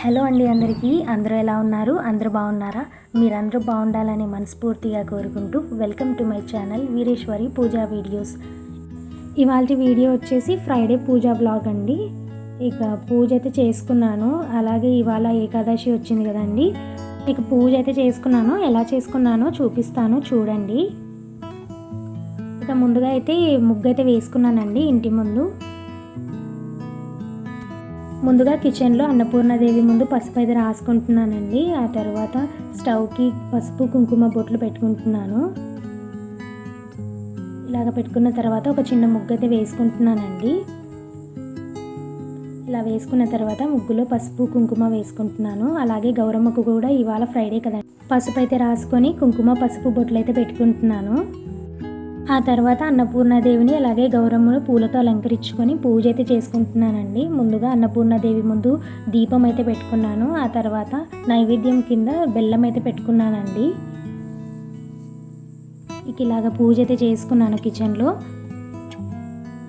Hello అండి అందరికీ. అందరూ ఎలా ఉన్నారు? అందరూ బాగున్నారా? మీరందరూ బాగుండాలని మనస్ఫూర్తిగా కోరుకుంటూ welcome to my channel Veereshwari Puja videos. ఇవాళ వీడియో వచ్చేసి ఫ్రైడే పూజా బ్లాగ్ అండి. ఇక పూజ అయితే చేసుకున్నాను. అలాగే ఇవాళ ఏకాదశి వచ్చింది కదండి. ఇక పూజ అయితే చేసుకున్నాను. ఎలా చేసుకున్నానో చూపిస్తాను. చూడండి. ఇక ముందుగా అయితే ముగ్గు అయితే వేసుకున్నానండి ఇంటి ముందు. ముందుగా కిచెన్లో అన్నపూర్ణదేవి ముందు పసుపు అయితే రాసుకుంటున్నానండి. ఆ తర్వాత స్టవ్కి పసుపు కుంకుమ బొట్లు పెట్టుకుంటున్నాను. ఇలాగ పెట్టుకున్న తర్వాత ఒక చిన్న ముగ్గు అయితే వేసుకుంటున్నానండి. ఇలా వేసుకున్న తర్వాత ముగ్గులో పసుపు కుంకుమ వేసుకుంటున్నాను. అలాగే గౌరమ్మకు కూడా ఇవాళ ఫ్రైడే కదండి. పసుపు అయితే రాసుకొని కుంకుమ పసుపు బొట్లు అయితే పెట్టుకుంటున్నాను. ఆ తర్వాత అన్నపూర్ణాదేవిని అలాగే గౌరమ్మను పూలతో అలంకరించుకొని పూజ అయితే చేసుకుంటున్నానండి. ముందుగా అన్నపూర్ణాదేవి ముందు దీపం అయితే పెట్టుకున్నాను. ఆ తర్వాత నైవేద్యం కింద బెల్లం అయితే పెట్టుకున్నానండి. ఇక ఇలాగ పూజ అయితే చేసుకున్నాను కిచెన్లో.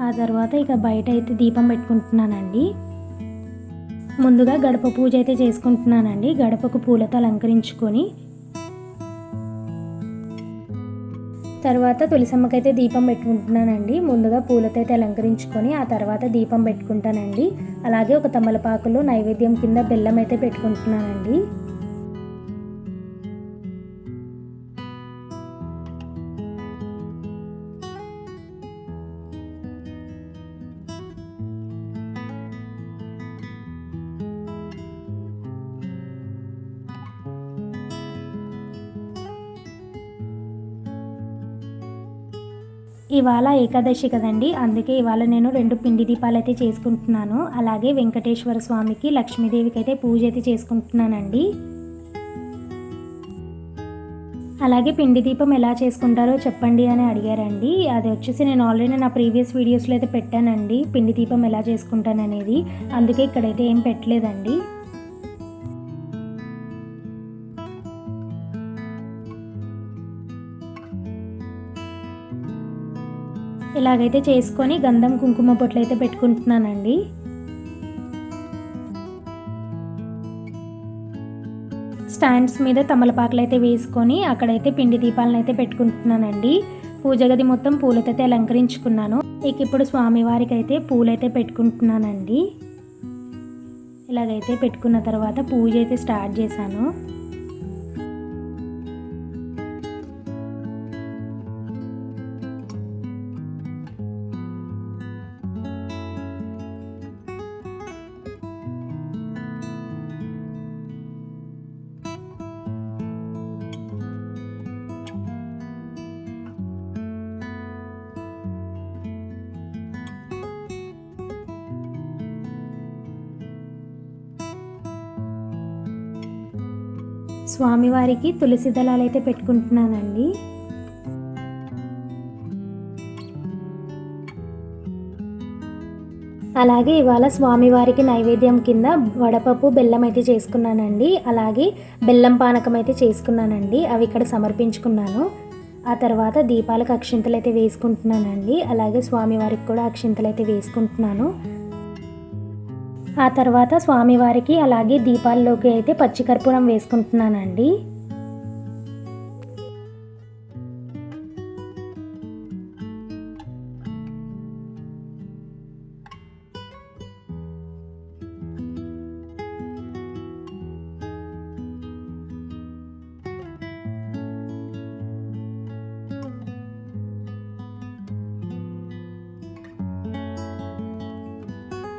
ఆ తర్వాత ఇక బయట అయితే దీపం పెట్టుకుంటున్నానండి. ముందుగా గడప పూజ అయితే చేసుకుంటున్నానండి. గడపకు పూలతో అలంకరించుకొని తర్వాత తులసమ్మకైతే దీపం పెట్టుకుంటున్నానండి. ముందుగా పూలతో అయితే అలంకరించుకొని ఆ తర్వాత దీపం పెట్టుకుంటానండి. అలాగే ఒక తమలపాకులో నైవేద్యం కింద బెల్లం అయితే పెట్టుకుంటున్నానండి. ఇవాళ ఏకాదశి కదండి. అందుకే ఇవాళ నేను రెండు పిండి దీపాలు అయితే చేసుకుంటున్నాను. అలాగే వెంకటేశ్వర స్వామికి లక్ష్మీదేవికి అయితే పూజ అయితే చేసుకుంటున్నానండి. అలాగే పిండి దీపం ఎలా చేసుకుంటారో చెప్పండి అని అడిగారండి. అది వచ్చేసి నేను ఆల్రెడీ నా ప్రీవియస్ వీడియోస్లో అయితే పెట్టానండి. పిండి దీపం ఎలా చేసుకుంటాననేది. అందుకే ఇక్కడైతే ఏం పెట్టలేదండి. ఇలాగైతే చేసుకొని గంధం కుంకుమ బొట్లు అయితే పెట్టుకుంటున్నానండి. స్టాండ్స్ మీద తమలపాకులు అయితే వేసుకొని అక్కడైతే పిండి దీపాలను అయితే పెట్టుకుంటున్నానండి. పూజ గది మొత్తం పూలతో అయితే అలంకరించుకున్నాను. ఇక ఇప్పుడు స్వామివారికి అయితే పూలైతే పెట్టుకుంటున్నానండి. ఇలాగైతే పెట్టుకున్న తర్వాత పూజ అయితే స్టార్ట్ చేశాను. స్వామివారికి తులసి దళాలు అయితే పెట్టుకుంటున్నానండి. అలాగే ఇవాళ స్వామివారికి నైవేద్యం కింద వడపప్పు బెల్లం అయితే చేసుకున్నానండి. అలాగే బెల్లం పానకం అయితే చేసుకున్నానండి. అవి ఇక్కడ సమర్పించుకున్నాను. ఆ తర్వాత దీపాలకు అక్షింతలు అయితే వేసుకుంటున్నానండి. అలాగే స్వామివారికి కూడా అక్షింతలు అయితే వేసుకుంటున్నాను. ఆ తర్వాత స్వామివారికి అలాగే దీపాల్లోకి అయితే పచ్చికర్పూరం వేసుకుంటున్నానండి.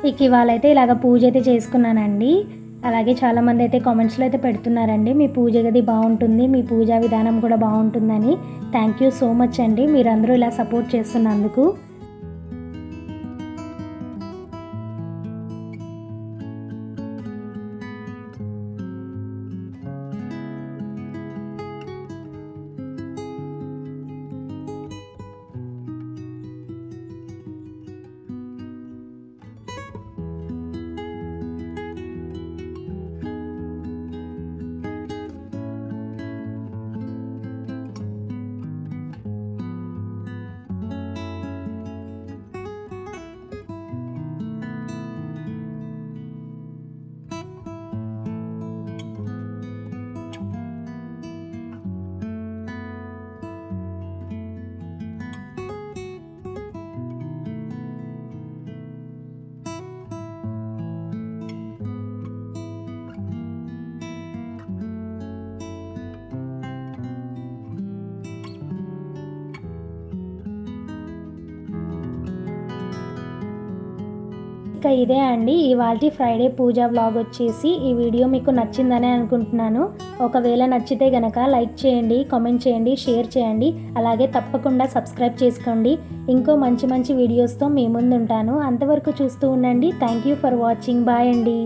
ఇక ఇవాళ అయితే ఇలాగ పూజ అయితే చేసుకున్నానండి. అలాగే చాలామంది అయితే కామెంట్స్లో అయితే పెడుతున్నారండి మీ పూజ గది బాగుంటుంది మీ పూజా విధానం కూడా బాగుంటుందని. థ్యాంక్ యూ సో మచ్ అండి. మీరందరూ ఇలా సపోర్ట్ చేస్తున్నందుకు. ఇంకా ఇదే అండి. ఇవాళ ఫ్రైడే పూజ వ్లాగ్ వచ్చేసి ఈ వీడియో మీకు నచ్చిందని అనుకుంటున్నాను. ఒకవేళ నచ్చితే గనక లైక్ చేయండి కామెంట్ చేయండి షేర్ చేయండి. అలాగే తప్పకుండా సబ్స్క్రైబ్ చేసుకోండి. ఇంకో మంచి మంచి వీడియోస్తో మీ ముందు ఉంటాను అంతవరకు చూస్తూ ఉండండి. Thank you for watching bye అండి.